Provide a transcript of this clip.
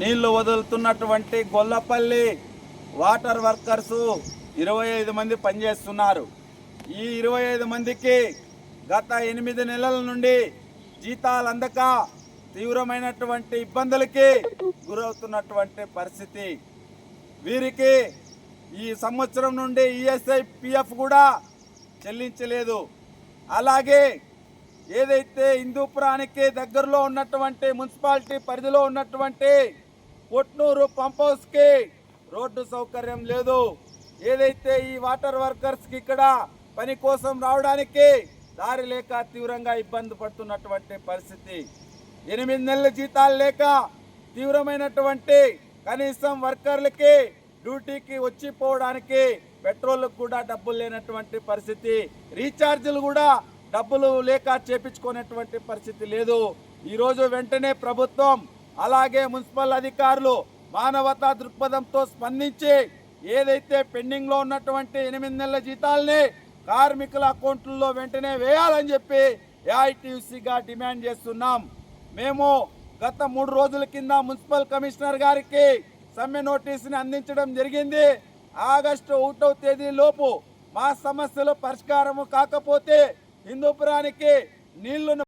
నీళ్ళు వదులుతున్నటువంటి Gollapalli water workers ఇరవై ఐదు మంది పనిచేస్తున్నారు. ఈ ఇరవై ఐదు మందికి గత ఎనిమిది నెలల నుండి జీతాలు అందక తీవ్రమైనటువంటి ఇబ్బందులకి గురవుతున్నటువంటి పరిస్థితి. వీరికి ఈ సంవత్సరం నుండి ఈఎస్ఐ పిఎఫ్ కూడా చెల్లించలేదు. అలాగే ఏదైతే హిందూపురానికి దగ్గరలో ఉన్నటువంటి మున్సిపాలిటీ పరిధిలో ఉన్నటువంటి కొట్నూరు పంప్ హౌస్కి రోడ్డు సౌకర్యం లేదు. ఏదైతే ఈ వాటర్ వర్కర్స్కి ఇక్కడ పని కోసం రావడానికి దారి లేక తీవ్రంగా ఇబ్బంది పడుతున్నటువంటి పరిస్థితి. ఎనిమిది నెలల జీతాలు లేక తీవ్రమైనటువంటి కనీసం వర్కర్లకి డ్యూటీకి వచ్చి పోవడానికి పెట్రోల్కి కూడా డబ్బులు లేనటువంటి పరిస్థితి. రీఛార్జీలు కూడా డబ్బులు లేక చేపించుకునేటువంటి పరిస్థితి లేదు. ఈరోజు వెంటనే ప్రభుత్వం అలాగే మున్సిపల్ అధికారులు మానవతా దృక్పథంతో స్పందించి ఏదైతే పెండింగ్లో ఉన్నటువంటి ఎనిమిది నెలల జీతాలని కార్మికుల అకౌంట్లలో వెంటనే వేయాలని చెప్పి ఏఐటీయూసీగా డిమాండ్ చేస్తున్నాం. మేము గత మూడు రోజుల కింద మున్సిపల్ కమిషనర్ గారికి సమ్మె నోటీసుని అందించడం జరిగింది. ఆగస్టు ఒకటో తేదీ లోపు మా సమస్యలు పరిష్కారము కాకపోతే హిందూపురానికి నీళ్ళను